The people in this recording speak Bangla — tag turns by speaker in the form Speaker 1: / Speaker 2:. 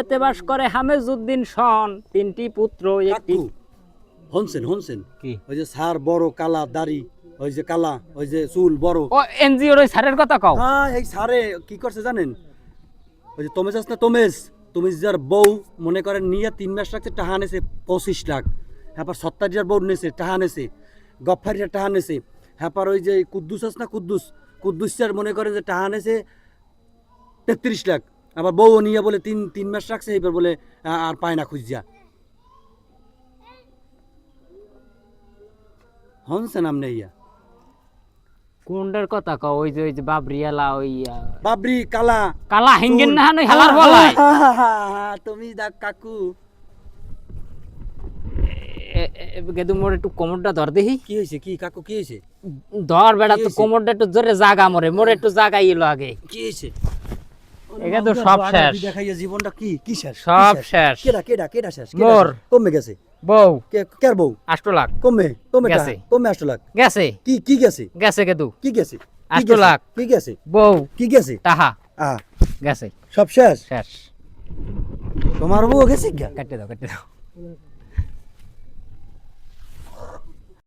Speaker 1: এতে বাস করে হামেজউদ্দিন সন তিনটি পুত্র একটি
Speaker 2: হনসেন হনসেন।
Speaker 1: কি?
Speaker 2: ওই যে সার বড় কালা দাড়ি ওই যে কালা ওই যে চুল বড়।
Speaker 1: ও এনজিওর ওই স্যারের কথা কও।
Speaker 2: হ্যাঁ এই সারে কি করছে জানেন? ওই যে তোমেশ আছে না তোমেশ তুমি যার বউ মনে করেন নিয়ে তিন মাস রাখছে টাহা নেছে পঁচিশ লাখ। হ্যাঁ সত্তারিয়ার বউ নেছে টাহা নেছে গফারিয়ার টাহা নেছে হ্যাঁ ওই যে কুদ্দুস আছে না কুদ্দুস? কুদ্দুসিয়ার মনে করেন যে টাহা নেছে তেত্রিশ লাখ। আবার বউ নিয়ে বলে তিন তিন মাস রাখছে এবার বলে আর পায় না খুঁজিয়া। হনসেন আমনে ইয়া।
Speaker 1: কোনটার কথা কও ওই যে ওই যে বাবরিয়ালা ওই
Speaker 2: বাবরি কালা।
Speaker 1: কালা হিঙ্গেন না হানো হেলার বলাই?
Speaker 2: তুমি দা কাকু।
Speaker 1: গেদু মোর একটু কোমরটা ধর দেখি।
Speaker 2: কি হয়েছে কি কাকু কি হয়েছে
Speaker 1: ধর বেটা তো? কোমরটা একটু জোরে জাগা মরে মোর একটু জাগা ইলো আগে।
Speaker 2: কি হয়েছে
Speaker 1: এটা তো সব শেষ।
Speaker 2: দেখাইয়া জীবনটা কি কি শেষ?
Speaker 1: সব শেষ?
Speaker 2: কেডা কেডা কেডা শেষ?
Speaker 1: মোর।
Speaker 2: কমে গেছে।
Speaker 1: বউ।
Speaker 2: কে কের বউ?
Speaker 1: আষ্ট লাখ।
Speaker 2: কমে কমে
Speaker 1: গেছে।
Speaker 2: কমে আসতো লাখ।
Speaker 1: গেছে।
Speaker 2: কি কি গেছে?
Speaker 1: গেছে
Speaker 2: কি গেছে? কি
Speaker 1: আষ্ট
Speaker 2: গেছে?
Speaker 1: লাখ।
Speaker 2: কি গেছে?
Speaker 1: বউ।
Speaker 2: কি গেছে?
Speaker 1: টাহা
Speaker 2: আ।
Speaker 1: গেছে।
Speaker 2: সব শেষ?
Speaker 1: শেষ।
Speaker 2: তোমার বউ গেছে কি
Speaker 1: কেটে দাও কেটে দাও।